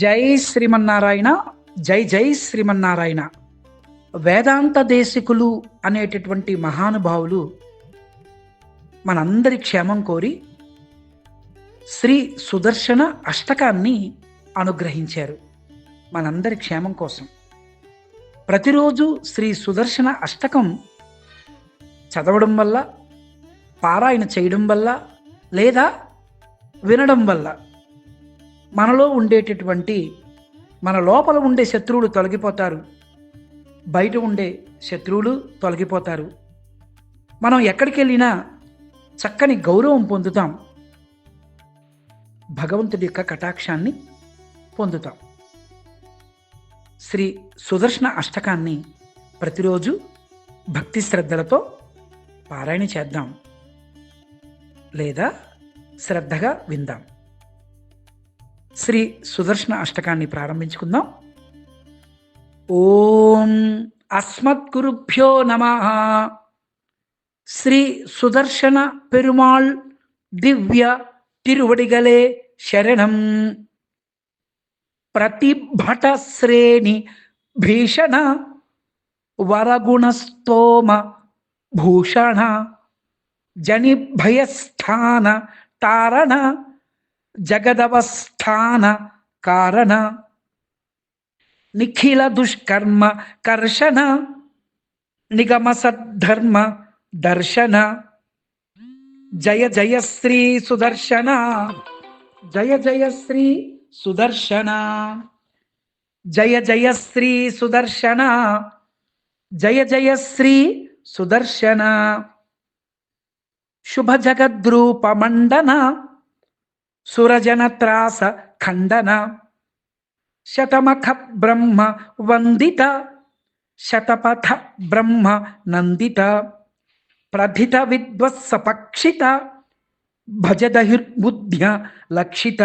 జై శ్రీమన్నారాయణ జై జై శ్రీమన్నారాయణ. వేదాంత దేశికులు అనేటటువంటి మహానుభావులు మనందరి క్షేమం కోరి శ్రీ సుదర్శన అష్టకాన్ని అనుగ్రహించారు మనందరి క్షేమం కోసం. ప్రతిరోజు శ్రీ సుదర్శన అష్టకం చదవడం వల్ల పారాయణ చేయడం వల్ల లేదా వినడం వల్ల మనలో ఉండేటటువంటి మన లోపల ఉండే శత్రువులు తొలగిపోతారు. బయట ఉండే శత్రువులు తొలగిపోతారు. మనం ఎక్కడికి వెళ్ళినా చక్కని గౌరవం పొందుతాం. భగవంతుడి యొక్క కటాక్షాన్ని పొందుతాం. శ్రీ సుదర్శన అష్టకాన్ని ప్రతిరోజు భక్తి శ్రద్ధలతో పారాయణ చేద్దాం లేదా శ్రద్ధగా విందాం. శ్రీ సుదర్శన అష్టకాన్ని ప్రారంభించుకుందాం. ఓం అస్మద్గురుభ్యో నమ. శ్రీ సుదర్శన పెరుమాళ్ దివ్య తిరువడిగలే శరణం. ప్రతిభట శ్రేణి భీషణ వరగుణస్తోమ భూషణ జనిభయస్థాన తారణ जगदवस्थान, कारण, निखिल दुष्कर्म, कर्षण, निगम सद्धर्म, दर्शन। जय जय श्री सुदर्शन। जय जय श्री सुदर्शन। जय जय श्री सुदर्शन। जय जय श्री सुदर्शन। शुभ जगद्रूप मंडना सुरजनत्रास खंडन शतमख ब्रह्म वंदित शतपथ ब्रह्म नंदित प्रथित विद्वत्सपक्षित भजदहिर्बुद्ध्य लक्षित।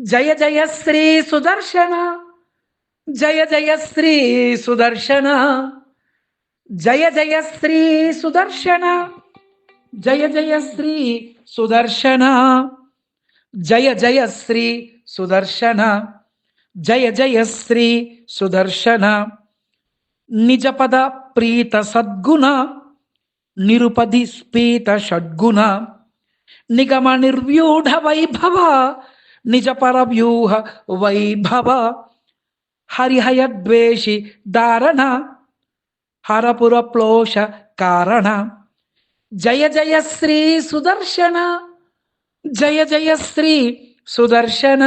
जय जय श्री सुदर्शन। जय जय श्री सुदर्शन। जय जय श्री सुदर्शन। जय जय श्री सुदर्शन। जय जय श्री सुदर्शन। जय जय श्री सुदर्शन। निजपद प्रीत सद्गुण निरुपधि स्पीत षड्गुण। निगम निर्व्यूढ़ वैभव निज पर व्यूह वैभव। हरिहय द्वेषि दारण, हरपुर प्लोष कारण। जय जय श्री सुदर्शन। జయ జయ శ్రీ సుదర్శన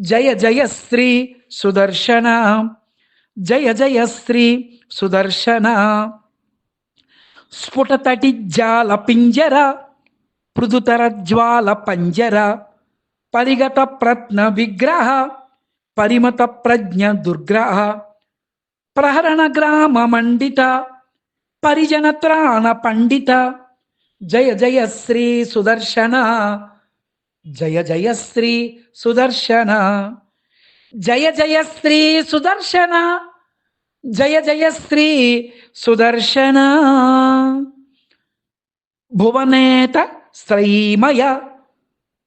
జయ జయ శ్రీ సుదర్శన జయ జయ శ్రీ సుదర్శన. స్ఫుటతటి జాల పింజర పృదుతర జ్వాల పంజర పరిగత ప్రత్న విగ్రహ పరిమత ప్రజ్ఞ దుర్గ్రహ. ప్రహరణ గ్రామ మండిత పరిజన త్రాణ పండిత जय जय श्री सुदर्शन। जय जय श्री सुदर्शन। जय जय श्री सुदर्शन। जय जय श्री सुदर्शन। भुवनेत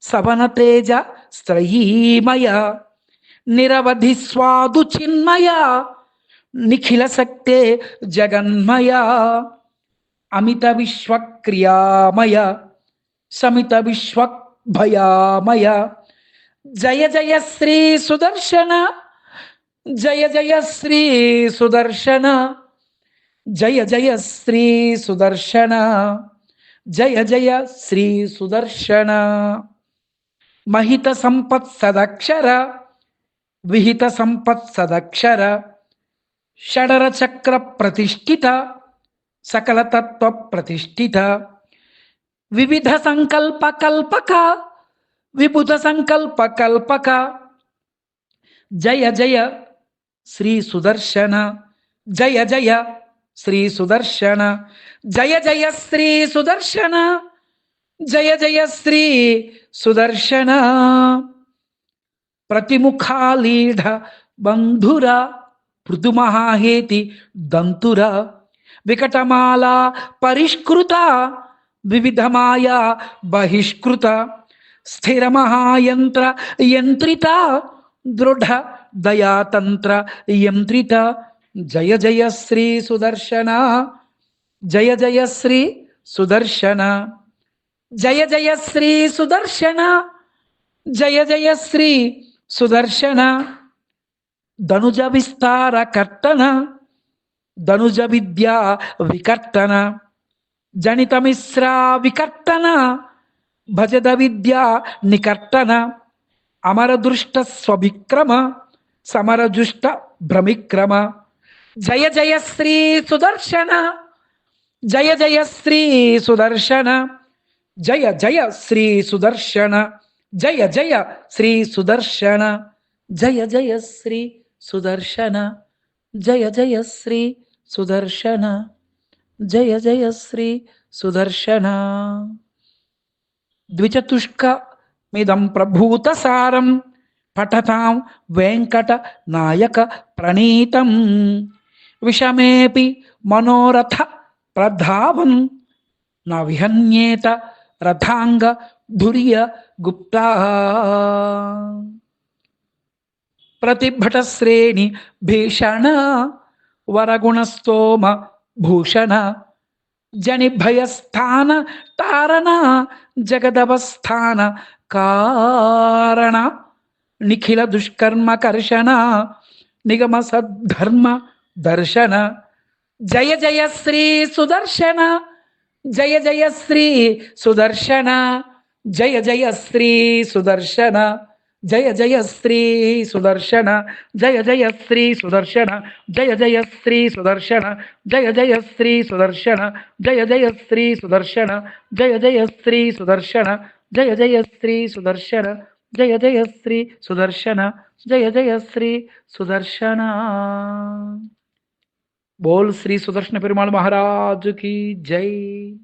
सवन तेज स्त्रयीमय, निरवधि स्वादु निखिल सकते जगन्मया। अमित विश्वक्रियामय समित विश्वभयामय जय जय श्री सुदर्शन, जय जय श्री सुदर्शन, जय जय श्री सुदर्शन, जय जय श्री सुदर्शन। महित संपत् सदक्षर विहित संपत् सदक्षर षडर चक्र प्रतिष्ठिता సకలతత్వ ప్రతిష్ఠిత వివిధ సంకల్ప కల్పక విబుధ సంకల్ప కల్పక జయ జయ శ్రీ సుదర్శన జయ జయ శ్రీ సుదర్శన జయ జయ శ్రీ సుదర్శన జయ జయ శ్రీ సుదర్శన ప్రతిముఖాలీఢ బంధుర పృథుమహాహేతి దంతుర विकटमाला मया बहिष्कृत स्थिर महायंत्र यन्त्रिता, दृढ दया तंत्र यन्त्रिता। जय जय श्री सुदर्शन। जय जय श्री सुदर्शन। जय जय श्री सुदर्शन। जय जय श्री सुदर्शन। धनुज विस्तार कर्तन धनुज विद्या विकर्तन जनित मिश्रा विकर्तन भजद विद्या निकर्तन अमर दृष्ट स्विक्रम समर जुष्ट भ्रमिक्रम। जय जय श्री सुदर्शन, जय जय श्री सुदर्शन, जय जय श्री सुदर्शन, जय जय श्री सुदर्शन, जय जय श्री सुदर्शन, जय जय श्री सुदर्शन। जय जय श्री सुदर्शन। द्विचतुष्क सारम पठता वेंकट नायक प्रणीत। विषमे मनोरथ प्रधाव न विहन्येत रथांग धुर्य गुप्ता। प्रतिभटश्रेणी भीषण వరగుణస్తోమ భూషణ జని భయస్థాన తారణ జగదవస్థాన కారణ నిఖిల దుష్కర్మ కర్షణ నిగమ సద్ధర్మ దర్శన జయ జయ శ్రీ సుదర్శన జయ జయ శ్రీ సుదర్శన జయ జయ శ్రీ సుదర్శన. जय जय श्री सुदर्शन, जय जय श्री सुदर्शन, जय जय श्री सुदर्शन, जय जय श्री सुदर्शन, जय जय श्री सुदर्शन, जय जय श्री सुदर्शन, जय जय श्री सुदर्शन, जय जय श्री सुदर्शन, जय जय श्री सुदर्शन। बोल श्री सुदर्शन पेरुमाल महाराज की जय।